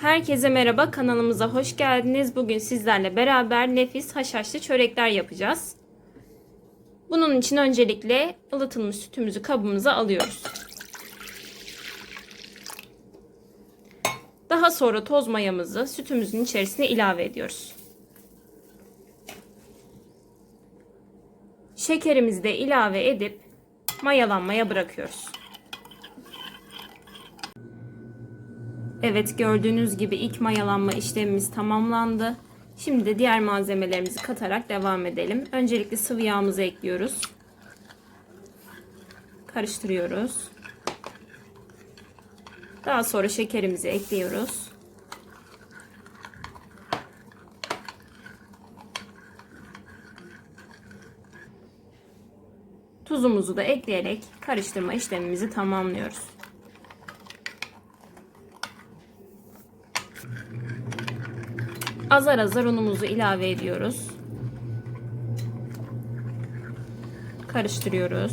Herkese merhaba kanalımıza hoş geldiniz. Bugün sizlerle beraber nefis haşhaşlı çörekler yapacağız. Bunun için öncelikle ılıtılmış sütümüzü kabımıza alıyoruz. Daha sonra toz mayamızı sütümüzün içerisine ilave ediyoruz. Şekerimizi de ilave edip mayalanmaya bırakıyoruz. Evet gördüğünüz gibi ilk mayalanma işlemimiz tamamlandı. Şimdi de diğer malzemelerimizi katarak devam edelim. Öncelikle sıvı yağımızı ekliyoruz. Karıştırıyoruz. Daha sonra şekerimizi ekliyoruz. Tuzumuzu da ekleyerek karıştırma işlemimizi tamamlıyoruz. Azar azar unumuzu ilave ediyoruz. Karıştırıyoruz.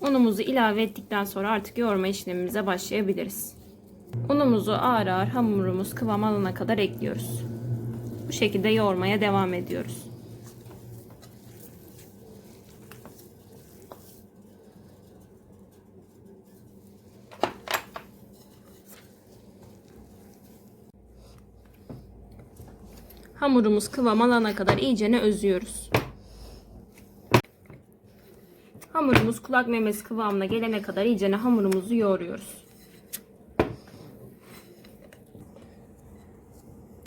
Unumuzu ilave ettikten sonra artık yoğurma işlemimize başlayabiliriz. Unumuzu ağır ağır hamurumuz kıvam alana kadar ekliyoruz. Bu şekilde yoğurmaya devam ediyoruz. Hamurumuz kıvam alana kadar iyicene özüyoruz. Hamurumuz kulak memesi kıvamına gelene kadar iyicene hamurumuzu yoğuruyoruz.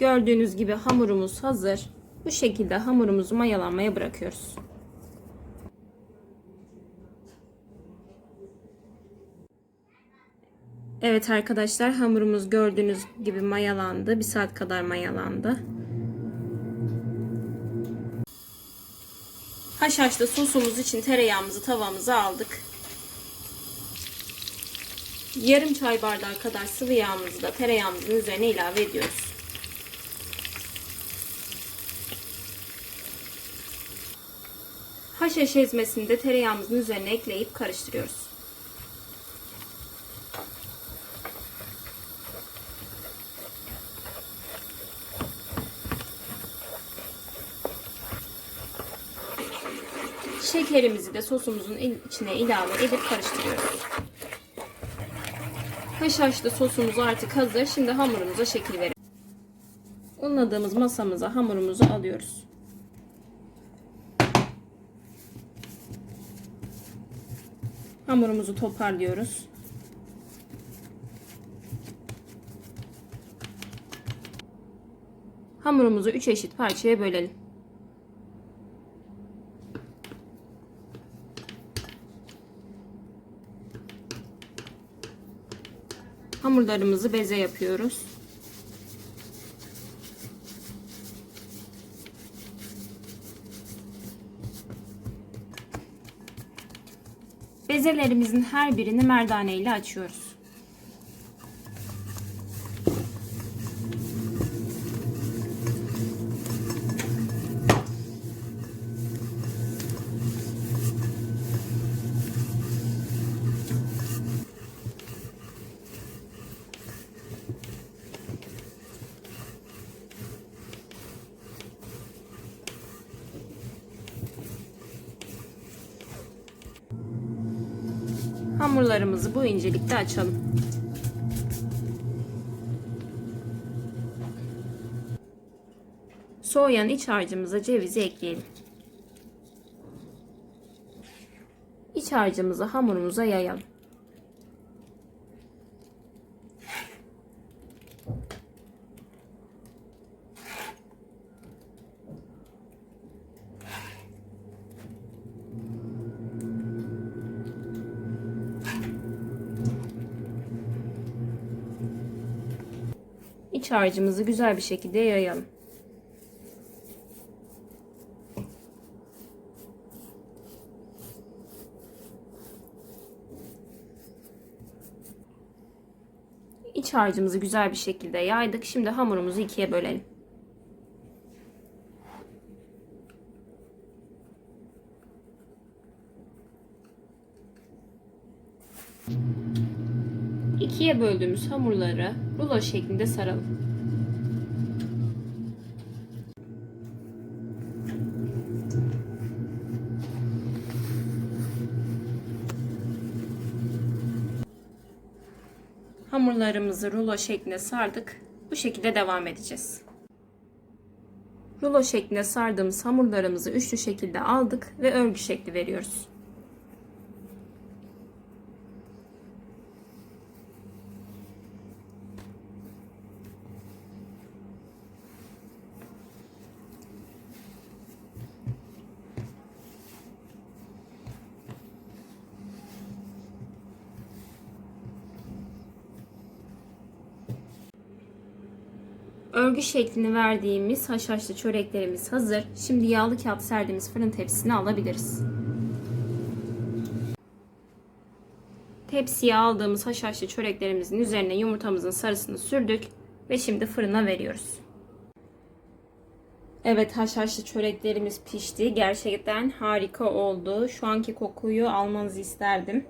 Gördüğünüz gibi hamurumuz hazır. Bu şekilde hamurumuzu mayalanmaya bırakıyoruz. Evet arkadaşlar hamurumuz gördüğünüz gibi mayalandı. Bir saat kadar mayalandı. Haşhaşlı sosumuz için tereyağımızı tavamıza aldık. Yarım çay bardağı kadar sıvı yağımızı da tereyağımızın üzerine ilave ediyoruz. Haşhaş ezmesini de tereyağımızın üzerine ekleyip karıştırıyoruz. Şekerimizi de sosumuzun içine ilave edip karıştırıyoruz. Haşhaşlı sosumuz artık hazır. Şimdi hamurumuza şekil verelim. Unladığımız masamıza hamurumuzu alıyoruz. Hamurumuzu toparlıyoruz. Hamurumuzu 3 eşit parçaya bölelim. Hamurlarımızı beze yapıyoruz. Bezelerimizin her birini merdane ile açıyoruz. Hamurlarımızı bu incelikte açalım. Soğuyan iç harcımıza cevizi ekleyelim. İç harcımızı hamurumuza yayalım. İç harcımızı güzel bir şekilde yayalım. İç harcımızı güzel bir şekilde yaydık. Şimdi hamurumuzu ikiye bölelim. İkiye böldüğümüz hamurları rulo şeklinde saralım. Hamurlarımızı rulo şeklinde sardık. Bu şekilde devam edeceğiz. Rulo şeklinde sardığımız hamurlarımızı üçlü şekilde aldık ve örgü şekli veriyoruz. Örgü şeklini verdiğimiz haşhaşlı çöreklerimiz hazır. Şimdi yağlı kağıt serdiğimiz fırın tepsisine alabiliriz. Tepsiye aldığımız haşhaşlı çöreklerimizin üzerine yumurtamızın sarısını sürdük ve şimdi fırına veriyoruz. Evet haşhaşlı çöreklerimiz pişti. Gerçekten harika oldu. Şu anki kokuyu almanızı isterdim.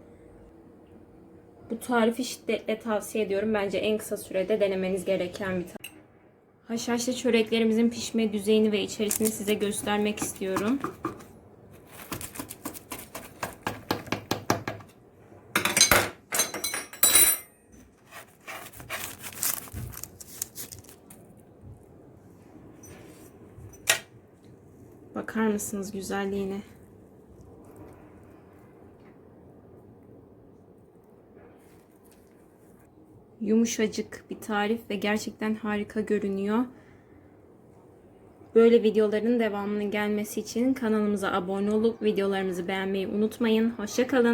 Bu tarifi şiddetle tavsiye ediyorum. Bence en kısa sürede denemeniz gereken bir tarif. Haşhaşlı çöreklerimizin pişme düzeyini ve içerisini size göstermek istiyorum. Bakar mısınız güzelliğine? Yumuşacık bir tarif ve gerçekten harika görünüyor. Böyle videoların devamının gelmesi için kanalımıza abone olup videolarımızı beğenmeyi unutmayın. Hoşçakalın.